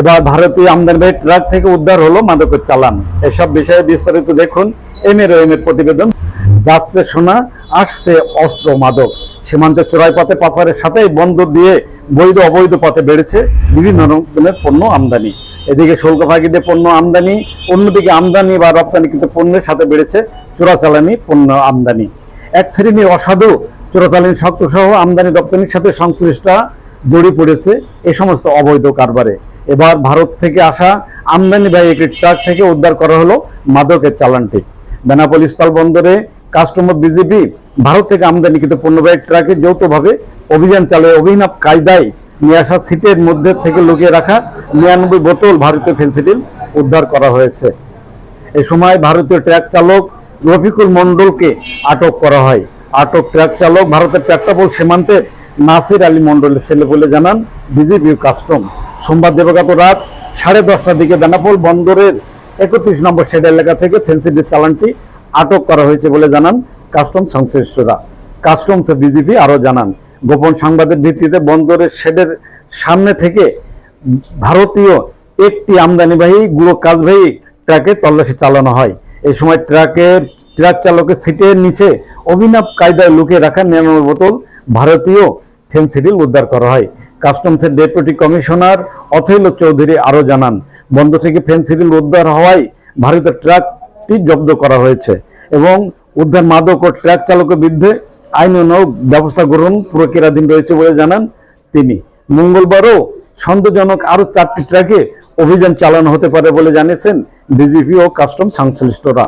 এবার ভারতীয় আমদানিবাহী ট্রাক থেকে উদ্ধার হলো মাদকের চালান। এসব বিষয়ে বিস্তারিত দেখুন এম এর এম এর প্রতিবেদন। যাচ্ছে সোনা, আসছে অস্ত্র মাদক। সীমান্তের চোরাই পথে পাচারের সাথে বন্দর দিয়ে বৈধ অবৈধ পথে বেড়েছে বিভিন্ন রকমের পণ্য আমদানি। এদিকে শুল্ক ফাঁকিতে পণ্য আমদানি, অন্যদিকে আমদানি বা রপ্তানিকৃত পণ্যের সাথে বেড়েছে চোরাচালানি পণ্য আমদানি। এক শ্রেণির অসাধু চোরাচালানি শক্ত সহ আমদানি রপ্তানির সাথে সংশ্লিষ্টরা জড়িয়ে পড়েছে এ সমস্ত অবৈধ কারবারে। এবার ভারত থেকে আসা আমদানিবাহী একটি ট্রাক থেকে উদ্ধার করা হলো মাদকের চালানটি। বেনাপোল স্থল বন্দরে কাস্টমার বিজেপি ভারত থেকে আমদানিকৃত পণ্যবাহী ট্রাকে যৌথভাবে অভিযান চালায় অভিনব কায়দায় নিয়ে আসা সিটের মধ্যে থেকে লুকিয়ে রাখা নিরানব্বই বোতল ভারতীয় ফেন্সিডিল উদ্ধার করা হয়েছে। এ সময় ভারতীয় ট্রাক চালক রফিকুল মন্ডলকে আটক করা হয়। আটক ট্রাক চালক ভারতের পেট্রাপোল সীমান্তের নাসির আলী মন্ডলের ছেলে বলে জানান বিজিবি কাস্টম। সোমবার দেবগত রাত সাড়ে দশটার দিকে বেনাপোল বন্দরের একত্রিশ নম্বর শেড এলাকা থেকে ফেন্সিডির চালানটি আটক করা হয়েছে বলে জানান কাস্টমস সংশ্লিষ্টরা। কাস্টমস বিজিপি আরও জানান, গোপন সংবাদের ভিত্তিতে বন্দরের শেডের সামনে থেকে ভারতীয় একটি আমদানিবাহী গুঁড়ো কাজবাহী ট্রাকে তল্লাশি চালানো হয়। এই সময় ট্রাকের, ট্রাক চালকের সিটের নিচে অভিনব কায়দায় লুকিয়ে রাখা নিরানব্বই বোতল ভারতীয় ফেন্সিডিল উদ্ধার করা হয়। কাস্টমসের ডেপুটি কমিশনার অথৈল চৌধুরী আরও জানান, বন্ধ থেকে ফেন্সিডিল উদ্ধার হওয়ায় ভারতের ট্রাকটি জব্দ করা হয়েছে এবং উদ্ধার মাদক ও ট্রাক চালকের বিরুদ্ধে আইন ব্যবস্থা গ্রহণ প্রক্রিয়াধীন রয়েছে বলে জানান তিনি। মঙ্গলবারও সন্দেহজনক আরও চারটি ট্রাকে অভিযান চালানো হতে পারে বলে জানিয়েছেন ডিজিপি ও কাস্টম সংশ্লিষ্টরা।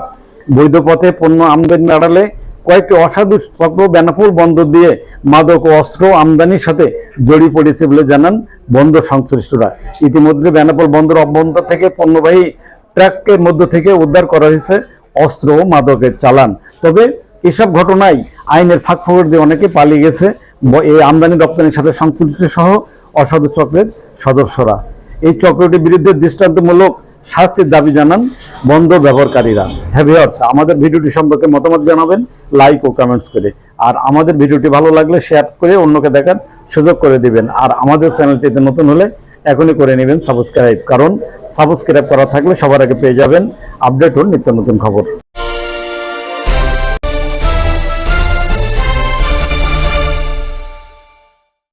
বৈধ পথে পণ্য আমদানি আড়ালে কয়েকটি অসাধু চক্র বেনাপুর বন্দর দিয়ে মাদক ও অস্ত্র আমদানির সাথে জড়িয়ে পড়েছে বলে জানান বন্দর সংশ্লিষ্টরা। ইতিমধ্যে বেনাপোল বন্দর অভ্যন্তর থেকে পণ্যবাহী ট্রাকের মধ্য থেকে উদ্ধার করা হয়েছে, অস্ত্র ও মাদকের চালান। তবে এসব ঘটনায় আইনের ফাঁক ফোকর দিয়ে অনেকে পালিয়ে গেছে। এই আমদানি রপ্তানির সাথে সংশ্লিষ্ট সহ অসাধু চক্রের সদস্যরা। এই চক্রটির বিরুদ্ধে দৃষ্টান্তমূলক শাস্তির দাবি জানান বন্ধ ব্যবহারকারীরা। হ্যাভিয়ার্স আমাদের ভিডিওটি সম্পর্কে মতামত জানাবেন লাইক ও কমেন্টস করে। আর আমাদের ভিডিওটি ভালো লাগলে শেয়ার করে অন্যকে দেখার সুযোগ করে দিবেন। আর আমাদের চ্যানেলটিতে নতুন হলে এখনই করে নেবেন সাবস্ক্রাইব কারণ সাবস্ক্রাইব করা থাকলে সবার আগে পেয়ে যাবেন আপডেট ও নিত্য নতুন খবর।